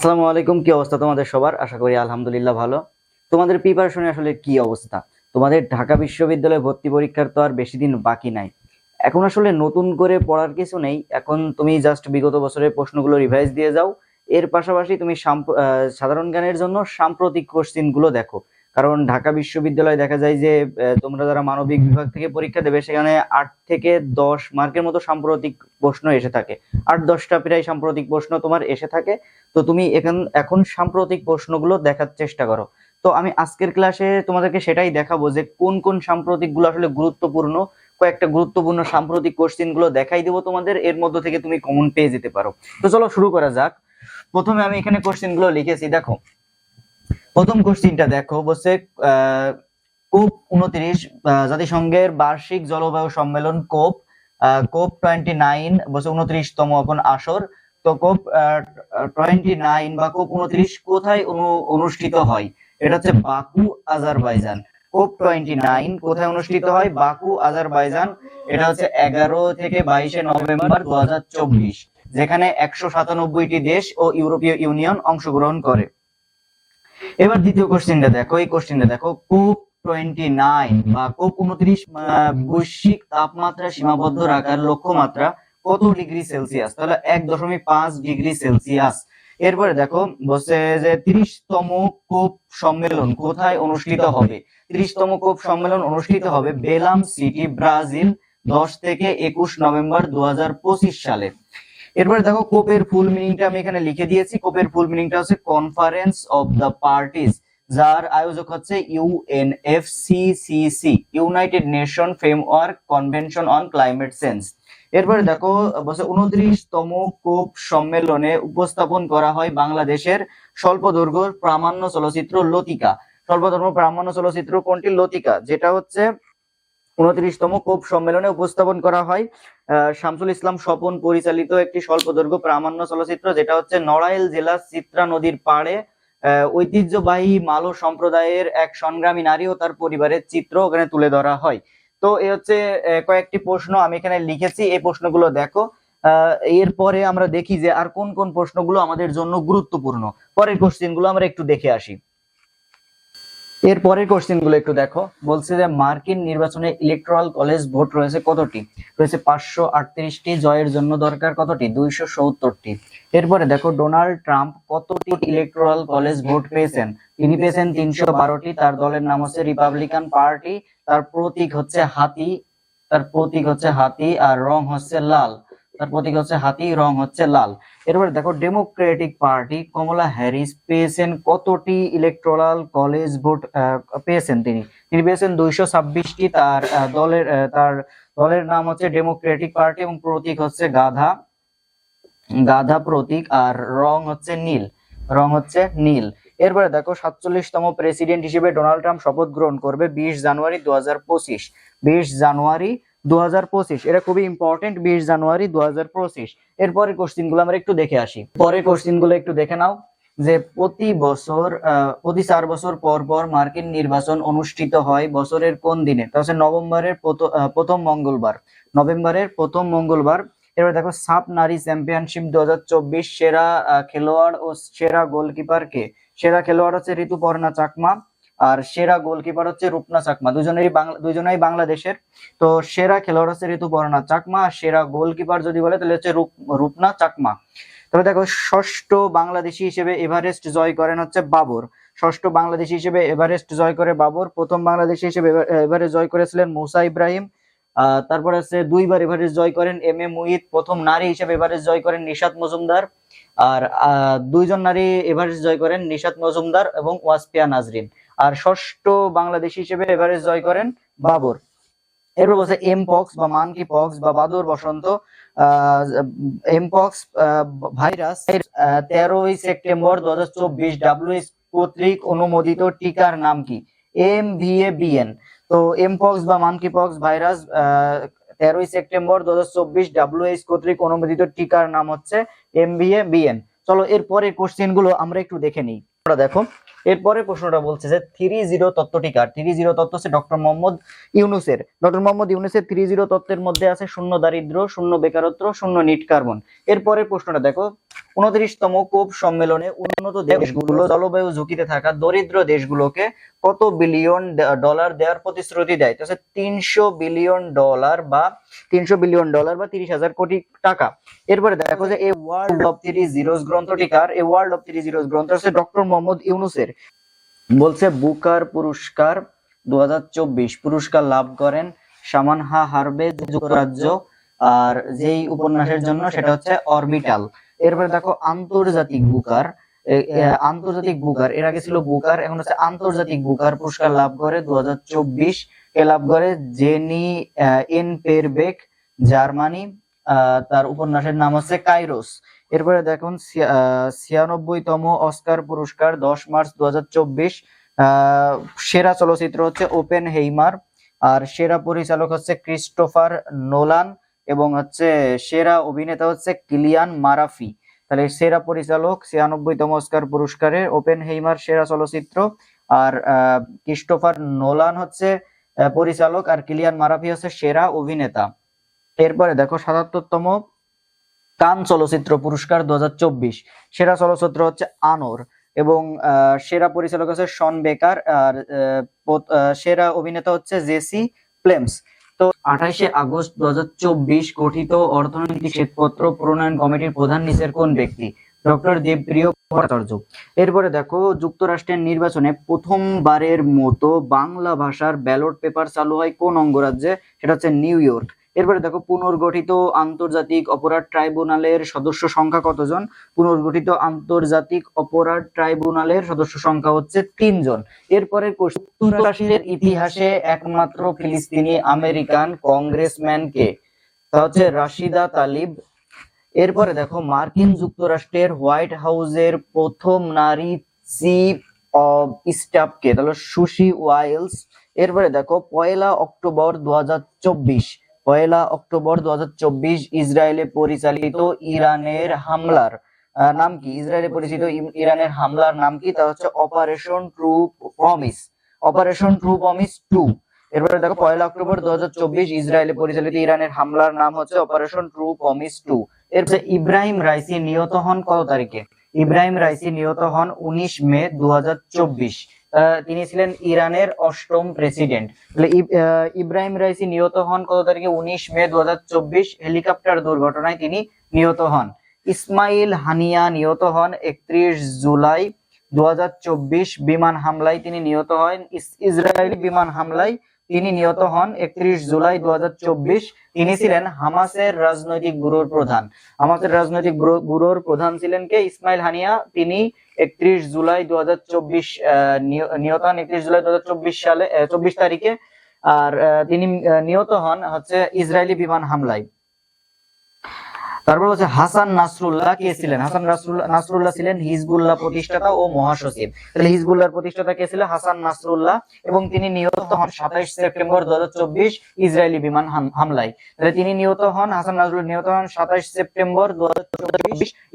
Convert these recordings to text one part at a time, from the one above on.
আসসালামু আলাইকুম, কি অবস্থা তোমাদের সবার? আশা করি আলহামদুলিল্লাহ ভালো। তোমাদের প্রিপারেশনে আসলে কি অবস্থা? তোমাদের ঢাকা বিশ্ববিদ্যালয়ে ভর্তি পরীক্ষার তো আর বেশি দিন বাকি নাই। এখন আসলে নতুন করে পড়ার কিছু নেই। এখন তুমি জাস্ট বিগত বছরের প্রশ্নগুলো রিভাইজ দিয়ে যাও। এর পাশাপাশি তুমি সাধারণ জ্ঞানের জন্য সাম্প্রতিক কোশ্চিনগুলো দেখো। কারণ ঢাকা বিশ্ববিদ্যালয় দেখা যায় যে তোমরা যারা মানবিক বিভাগ থেকে পরীক্ষা দেবে, সেখানে আট থেকে দশ মার্কের মতো সাম্প্রতিক প্রশ্ন এসে থাকে। আট দশটা প্রায় সাম্প্রতিক প্রশ্ন তোমার এসে থাকে। তো তুমি এখন এখন সাম্প্রতিক প্রশ্নগুলো দেখার চেষ্টা করো। তো আমি আজকের ক্লাসে তোমাদেরকে সেটাই দেখাবো যে, কোন কোন সাম্প্রতিকগুলো আসলে গুরুত্বপূর্ণ, কয়েকটা গুরুত্বপূর্ণ সাম্প্রতিক কোশ্চিনগুলো দেখাই দেবো তোমাদের। এর মধ্যে থেকে তুমি কমন পেয়ে যেতে পারো। তো চলো শুরু করা যাক। প্রথমে আমি এখানে কোশ্চিনগুলো লিখেছি। দেখো প্রথম কোশ্চিনটা দেখো, বলছে কোপ উনত্রিশ জাতিসংঘের বার্ষিক জলবায়ু সম্মেলন, কোপ কোপ টোয়েন্টি নাইন, বলছে উনত্রিশতম এখন আসর। তো কোপ টোয়েন্টি নাইন বা কোপ উনত্রিশ কোথায় অনু- অনুষ্ঠিত হয়? এটা হচ্ছে Baku, Azerbaijan. COP twenty nine কোথায় অনুষ্ঠিত হয়? Baku, Azerbaijan. এটা হচ্ছে এগারো থেকে বাইশে নভেম্বর দু হাজার চব্বিশ, যেখানে একশো সাতানব্বইটি দেশ ও ইউরোপীয় ইউনিয়ন অংশগ্রহণ করে। এবার দ্বিতীয় কোশ্চেনটা দেখো, এই কোশ্চেনটা দেখো কোপ টোয়েন্টি নাইন বা কোপ উনত্রিশ বৈশ্বিক তাপমাত্রা সীমাবদ্ধ রাখার লক্ষ্যমাত্রা কত ডিগ্রি সেলসিয়াস? তাহলে এক দশমিক পাঁচ ডিগ্রি সেলসিয়াস। এরপরে দেখো, বলছে যে তিরিশতম কোপ সম্মেলন কোথায় অনুষ্ঠিত হবে? তিরিশতম কোপ সম্মেলন অনুষ্ঠিত হবে বেলাম সিটি, ব্রাজিল, দশ থেকে একুশ নভেম্বর দু হাজার পঁচিশ সালে। এরপরে দেখো কোপের ফুল মিনিংটা আমি এখানে লিখে দিয়েছি। কোপের ফুল মিনিংটা হচ্ছে কনফারেন্স অফ দ্য পার্টিস যার আয়োজক হচ্ছে UNFCCC United Nation Framework Convention on Climate Change এরপরে দেখো উনত্রিশতম কোপ সম্মেলনে উপস্থাপন করা হয় বাংলাদেশের স্বল্প দৈর্ঘ্য প্রামাণ্য চলচ্চিত্র লতিকা। স্বল্প দৈর্ঘ্য প্রামাণ্য চলচ্চিত্র কোনটি? লতিকা, যেটা হচ্ছে উনত্রিশতম কোপ সম্মেলনে উপস্থাপন করা হয়। শামসুল ইসলাম স্বপন পরিচালিত একটি স্বল্প দৈর্ঘ্য প্রামাণ্য চলচ্চিত্র, যেটা হচ্ছে নড়াইল জেলার চিত্রা নদীর পাড়ে ঐতিহ্যবাহী মালো সম্প্রদায়ের এক সংগ্রামী নারী ও তার পরিবারের চিত্র ওখানে তুলে ধরা হয়। তো এ হচ্ছে কয়েকটি প্রশ্ন আমি এখানে লিখেছি, এই প্রশ্নগুলো দেখো। এরপরে আমরা দেখি যে আর কোন কোন প্রশ্নগুলো আমাদের জন্য গুরুত্বপূর্ণ। পরের কোশ্চেনগুলো আমরা একটু দেখে আসি। এর পরের কোশ্চেনগুলো একটু দেখো। বলছে যে, মার্কিন নির্বাচনে ইলেকট্রাল কলেজ ভোট রয়েছে কতটি? রয়েছে পাঁচশো আটত্রিশটি, জয়ের জন্য দরকার কতটি? দুইশো সত্তরটি। এরপরে দেখো, ডোনাল্ড ট্রাম্প কতটি ইলেকট্রাল কলেজ ভোট পেয়েছেন? তিনি পেয়েছেন তিনশো বারোটি, তার দলের নাম হচ্ছে রিপাবলিকান পার্টি তার প্রতীক হচ্ছে হাতি, তার প্রতীক হচ্ছে হাতি, আর রং হচ্ছে লাল। তার প্রতীক হচ্ছে হাতি, রং হচ্ছে লাল। এরপরে দেখো ডেমোক্রেটিক পার্টি কমলা হ্যারিস পেয়েছেন কতটি ইলেকট্রাল কলেজ ভোট পেয়েছেন তিনি? তিনি পেয়েছেন দুইশো ছাব্বিশটি, তার দলের তার দলের নাম হচ্ছে ডেমোক্রেটিক পার্টি এবং প্রতীক হচ্ছে গাধা। গাধা প্রতীক আর রং হচ্ছে নীল, রং হচ্ছে নীল। এরপরে দেখো, সাতচল্লিশতম প্রেসিডেন্ট হিসেবে ডোনাল্ড ট্রাম্প শপথ গ্রহণ করবে বিশ জানুয়ারি দু হাজার পঁচিশ। বিশ জানুয়ারি দু হাজার পঁচিশ। এটা খুবই ইম্পর্টেন্ট বিশ জানুয়ারি দু হাজার পঁচিশ। এরপরে কোশ্চিনগুলো আমরা একটু দেখে আসি। পরের কোশ্চিনগুলো একটু দেখে নাও, যে প্রতি বছর প্রতি চার বছর পর পর মার্কিন নির্বাচন অনুষ্ঠিত হয় বছরের কোন দিনে? নভেম্বরের প্রথম মঙ্গলবার। নভেম্বরের প্রথম মঙ্গলবার। এবার দেখো, সাপ নারী চ্যাম্পিয়নশিপ দু হাজার চব্বিশ সেরা খেলোয়াড় ও সেরা গোলকিপার কে? সেরা খেলোয়াড় হচ্ছে ঋতুপর্ণা চাকমা। আর সেরা গোলকিপার হচ্ছে রূপনা চাকমা। দুজনেরই বাংলা দুজনেই বাংলাদেশের। তো সেরা খেলোয়াড় হচ্ছে ঋতুপর্ণা চাকমা, আর সেরা গোলকিপার যদি বলে, তাহলে হচ্ছে রূপ রূপনা চাকমা। তবে দেখো, ষষ্ঠ বাংলাদেশি হিসেবে এভারেস্ট জয় করেন হচ্ছে বাবর। ষষ্ঠ বাংলাদেশি হিসেবে এভারেস্ট জয় করে বাবর। প্রথম বাংলাদেশি হিসেবে এভার- এভারেস্ট জয় করেছিলেন মুসা ইব্রাহিম। তারপর আছে দুইবার এভারেস্ট জয় করেন এম এ মুহিত প্রথম নারী হিসেবে এভারেস্ট জয় করেন নিশাত মজুমদার। আর দুইজন নারী এভারেস্ট জয় করেন নিশাত মজুমদার এবং ওয়াসপিয়া নাজরিন। আর ষষ্ঠ বাংলাদেশি হিসেবে এভারেস্ট জয় করেন বাবর। এরপর বলছে এমপক্স বা মানকি পক্স বা বাদর বসন্ত এমপক্স ভাইরাস তেরোই সেপ্টেম্বর দু হাজার চব্বিশ ডাব্লিউএস কর্তৃক অনুমোদিত টিকার নাম কি? এম ভি এ বিএন তো এমপক্স বা মানকি পক্স ভাইরাস তেরোই সেপ্টেম্বর দু হাজার চব্বিশ ডাব্লিউএস কর্তৃক অনুমোদিত টিকার নাম হচ্ছে এম ভি এ বিএন চলো এরপরের কোশ্চেনগুলো আমরা একটু দেখে নিই। দেখো। এরপরে প্রশ্নটা বলছে যে থ্রি জিরো তত্ত্বটি কার? থ্রি জিরো তত্ত্ব হচ্ছে ডক্টর মোহাম্মদ ইউনুসের। ডক্টর মোহাম্মদ ইউনুসের থ্রি জিরো তত্ত্বের মধ্যে আছে শূন্য দারিদ্র শূন্য বেকারত্ব, শূন্য নিট কার্বন। এরপরের প্রশ্নটা দেখো। উনত্রিশতম কোপ সম্মেলনে উন্নত দেশগুলো জলবায়ু ঝুঁকিতে থাকা দরিদ্র দেশগুলোকে কত বিলিয়ন ডলার দেওয়ার প্রতিশ্রুতি দেয়? তিনশো বিলিয়ন ডলার বা তিনশো বিলিয়ন ডলার বা তিরিশ হাজার কোটি টাকা। এরপরে দেখো যে এই ওয়ার্ল্ড অফ থ্রি জিরোস গ্রন্থটিকার, এই ওয়ার্ল্ড অফ থ্রি জিরোস গ্রন্থ হচ্ছে ডক্টর মোহাম্মদ ইউনুসের। বলছে, বুকার পুরস্কার দু হাজার চব্বিশ পুরস্কার লাভ করেন সামানহা হারবে যুক্তরাজ্য আর যেই উপন্যাসের জন্য সেটা হচ্ছে অরবিটাল এরপরে দেখো আন্তর্জাতিক বুকার। এ, আন্তর্জাতিক বুকার এর আগে ছিল বুকার এখন হচ্ছে আন্তর্জাতিক বুকার পুরস্কার লাভ করে দু হাজার চব্বিশ। এ লাভ করে? Jenny Erpenbeck Germany. তার উপন্যাসের নাম হচ্ছে কাইরোস। এরপরে দেখুন ছিয়ানব্বইতম অস্কার পুরস্কার দশ মার্চ দু সেরা চলচ্চিত্র হচ্ছে ওপেন হেইমার আর সেরা পরিচালক হচ্ছে ক্রিস্টোফার নোলান। এবং হচ্ছে সেরা অভিনেতা হচ্ছে কিলিয়ান মারাফি। তাহলে সেরা পরিচালক, ছিয়ানব্বইতম অস্কার পুরস্কারের ওপেন হেইমার সেরা চলচ্চিত্র আর ক্রিস্টোফার নোলান হচ্ছে পরিচালক আর কিলিয়ান মারাফি হচ্ছে সেরা অভিনেতা। এরপরে দেখো সাতাত্তরতম কান চলচ্চিত্র পুরস্কার দু হাজার চব্বিশ। সেরা চলচ্চিত্র হচ্ছে আনোর এবং সেরা পরিচালক হচ্ছে শন বেকার আর সেরা অভিনেতা হচ্ছে জেসি প্লেমস। তো আঠাশে আগস্ট দুহাজার চব্বিশ গঠিত অর্থনৈতিক শ্বেতপত্র প্রণয়ন কমিটির প্রধান নিচের কোন ব্যক্তি ডক্টর দেবপ্রিয় ভট্টাচার্য। এরপরে দেখো, যুক্তরাষ্ট্রের নির্বাচনে প্রথমবারের মতো বাংলা ভাষার ব্যালট পেপার চালু হয় কোন অঙ্গরাজ্যে? সেটা হচ্ছে নিউ ইয়র্ক। এরপরে দেখো, পুনর্গঠিত আন্তর্জাতিক অপরাধ ট্রাইব্যুনালের সদস্য সংখ্যা কতজন? পুনর্গঠিত আন্তর্জাতিক অপরাধ ট্রাইব্যুনালের সদস্য সংখ্যা হচ্ছে তিনজন। এরপরে ইতিহাসে একমাত্র ফিলিস্তিনি আমেরিকান কংগ্রেসম্যান কে তা হচ্ছে রাশিদা তালিব। এরপরে দেখো, মার্কিন যুক্তরাষ্ট্রের হোয়াইট হাউসের প্রথম নারী চিফ অব স্টাফ কে তাহলে সুশি ওয়াইলস। এরপরে দেখো, পয়লা অক্টোবর দু হাজার চব্বিশ পয়লা অক্টোবর দুহাজার চব্বিশ ইসরায়েলে পরিচালিত ইরানের হামলার নাম কি? ইসরায়েলে পরিচিত ইরানের হামলার নাম কি? তা হচ্ছে operation true promise operation true promise two এরপরে দেখো, পয়লা অক্টোবর দুহাজার চব্বিশ ইসরায়েলে পরিচালিত ইরানের হামলার নাম হচ্ছে অপারেশন ট্রু প্রমিস টু এরপরে ইব্রাহিম রাইসি নিহত হন কত তারিখে? ইব্রাহিম রাইসি নিহত হন উনিশ মে দু হাজার চব্বিশ। তিনি ছিলেন ইরানের অষ্টম প্রেসিডেন্ট ইব্রাহিম রাইসি নিহত হন কত তারিখে? উনিশ মে দু হেলিকপ্টার দুর্ঘটনায় তিনি নিহত হন। ইসমাইল হানিয়া নিহত হন একত্রিশ জুলাই দু বিমান হামলায় তিনি নিহত হন। ইসরায়েলি বিমান হামলায় তিনি নিহত হন একত্রিশ জুলাই দু তিনি ছিলেন হামাসের রাজনৈতিক ব্যুরোর প্রধান। হামাসের রাজনৈতিক ব্যুরো- ব্যুরোর প্রধান ছিলেন কে? ইসমাইল হানিয়া। তিনি একত্রিশ জুলাই দু হাজার চব্বিশ নিহত হন একত্রিশ জুলাই দুহাজার চব্বিশ সালে চব্বিশ তারিখে। আর তিনি নিহত হন হচ্ছে ইসরায়েলি বিমান হামলায়। তারপর হচ্ছে হাসান নাসরুল্লাহ কে ছিলেন? হাসান নাসরুল্লাহ ছিলেন হিজবুল্লাহ প্রতিষ্ঠাতা ও মহাসচিব। তাহলে হিজবুল্লাহর প্রতিষ্ঠাতা কে ছিলেন হাসান নাসরুল্লাহ এবং তিনি নিহত হন সাতাইশ সেপ্টেম্বর দু ইসরায়েলি বিমান হামলায়। তাহলে তিনি নিহত হন হাসান নাসরুল্লাহ নিহত হন সাতাইশ সেপ্টেম্বর দু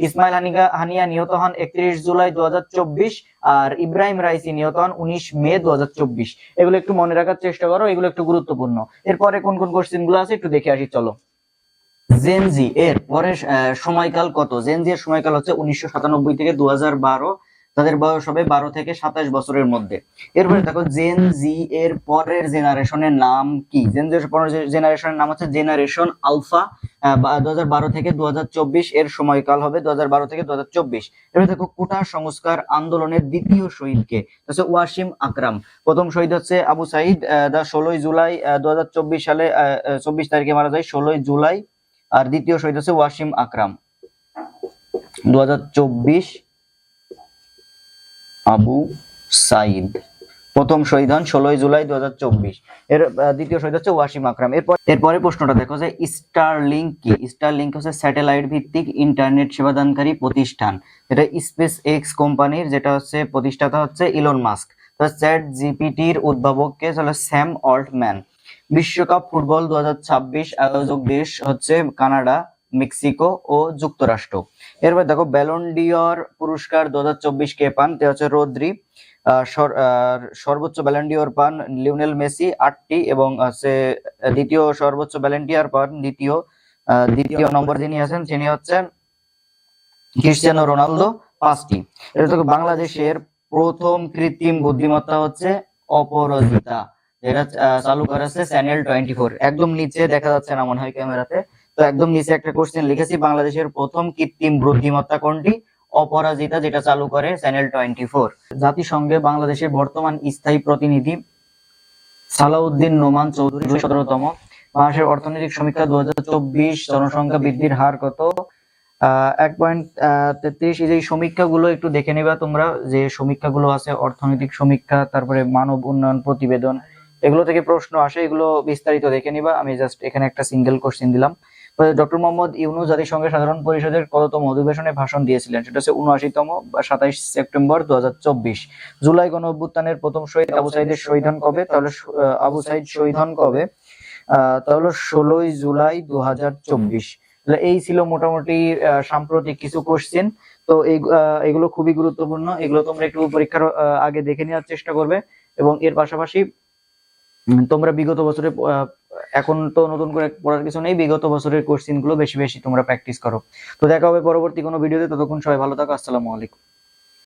ইসমাইল হানিকা হানিয়া নিহত হন একত্রিশ জুলাই দু হাজার চব্বিশ আর ইব্রাহিম রাইসি নিহত হন উনিশ মে দু হাজার চব্বিশ। এগুলো একটু মনে রাখার চেষ্টা করো, এগুলো একটু গুরুত্বপূর্ণ। এরপরে কোন কোন কোশ্চেনগুলো আছে একটু দেখে আসি, চলো। জেনজি এর পরে আহ, সময়কাল কত? জেনজি এর সময়কাল হচ্ছে উনিশশো সাতানব্বই থেকে দু হাজার বারো। তাদের বয়স হবে বারো থেকে সাতাশ বছরের মধ্যে। এরপরে দেখো জেন জি এর পরের জেনারেশনের নাম কি? জেন জি পরের জেনারেশনের নাম হচ্ছে জেনারেশন আলফা দু বারো থেকে দু হাজার চব্বিশ এর সময়কাল হবে দু হাজার থেকে দু এবার দেখো কোটা সংস্কার আন্দোলনের দ্বিতীয় শহীদকে। হচ্ছে ওয়াসিম আকরাম। প্রথম শহীদ হচ্ছে আবু সাইদ দা ষোলোই জুলাই দু হাজার চব্বিশ সালে চব্বিশ তারিখে মারা যায় ষোলোই জুলাই। আর দ্বিতীয় শহীদ হচ্ছে ওয়াসিম আকরাম। দুহাজার চব্বিশ আবু সাইদ। প্রথম শহীদ হন ষোলোই জুলাই দু হাজার চব্বিশ। এর দ্বিতীয় শহীদ হচ্ছে ওয়াসিম আকরাম। এরপর, এরপরে প্রশ্নটা দেখো যে স্টারলিংক কি? স্টারলিংক হচ্ছে স্যাটেলাইট ভিত্তিক ইন্টারনেট সেবাদানকারী প্রতিষ্ঠান। এটা স্পেস এক্স কোম্পানির, যেটা হচ্ছে, প্রতিষ্ঠাতা হচ্ছে ইলন মাস্ক চ্যাট জিপিটির উদ্ভাবককে হলো স্যাম অল্টম্যান বিশ্বকাপ ফুটবল দু হাজার ছাব্বিশ আয়োজক দেশ হচ্ছে কানাডা, মেক্সিকো ও যুক্তরাষ্ট্র। এরপর দেখো ব্যালন্ডিয়র পুরস্কার দু হাজার চব্বিশ কে পান? তে হচ্ছে রোদ্রি। সর্বোচ্চ ব্যালন্ডিয়র পান লিওনেল মেসি, আটটি, এবং হচ্ছে দ্বিতীয় সর্বোচ্চ ব্যালেন্টিয়ার পান দ্বিতীয় দ্বিতীয় নম্বর যিনি আছেন, তিনি হচ্ছেন ক্রিশ্চিয়ানো রোনালদো, পাঁচটি। এটা থেকে বাংলাদেশের প্রথম কৃত্রিম বুদ্ধিমত্তা হচ্ছে অপরাজিতা। যেটা চালু করেছে চ্যানেল টোয়েন্টি ফোর একদম নিচে দেখা যাচ্ছে না মনে হয় ক্যামেরাতে। তো একদম নিচে একটা কোশ্চেন লিখেছি, বাংলাদেশের প্রথম কৃত্রিম বুদ্ধিমত্তা কোনটি? অপরাজিতা, যেটা চালু করে চ্যানেল টোয়েন্টি ফোর জাতিসংঘে বাংলাদেশের বর্তমান স্থায়ী প্রতিনিধি সালাউদ্দিন নোমান চৌধুরী সতেরোতম। বাংলাদেশের অর্থনৈতিক সমীক্ষা দু হাজার চব্বিশ, জনসংখ্যা বৃদ্ধির হার কত? এক পয়েন্ট তেত্রিশ। এই যে সমীক্ষাগুলো একটু দেখে নিবা তোমরা, যে সমীক্ষাগুলো আছে, অর্থনৈতিক সমীক্ষা, তারপরে মানব উন্নয়ন প্রতিবেদন এগুলো থেকে প্রশ্ন আসে এগুলো বিস্তারিত দেখে নিবা। আমি জাস্ট এখানে একটা সিঙ্গেল কোশ্চেন দিলাম। ডক্টর মোহাম্মদ ইউনুস জাতিসংঘের সাধারণ পরিষদের কততম অধিবেশনে ভাষণ দিয়েছিলেন? সেটা হচ্ছে উনআশিতম বা সাতাইশ সেপ্টেম্বর দুহাজার চব্বিশ। জুলাই গণ অভ্যুত্থানের প্রথম শহীদ আবু সাইদের শহীদ হন কবে? তাহলে আবু সাইদ শহীদ হন কবে? তাহলে ষোলোই জুলাই দু এই ছিল মোটামুটি আহ, সাম্প্রতিক কিছু কোশ্চেন তো এগুলো খুবই গুরুত্বপূর্ণ। এগুলো তোমরা একটু পরীক্ষার আগে দেখে নেওয়ার চেষ্টা করবে। এবং এর পাশাপাশি তোমরা বিগত বছরে এখন তো নতুন করে পড়ার কিছু নেই, বিগত বছরের কোশ্চিনগুলো বেশি বেশি তোমরা প্র্যাকটিস করো। তো দেখা হবে পরবর্তী কোনো ভিডিওতে ততক্ষণ সবাই ভালো থাকো, আসসালামু আলাইকুম।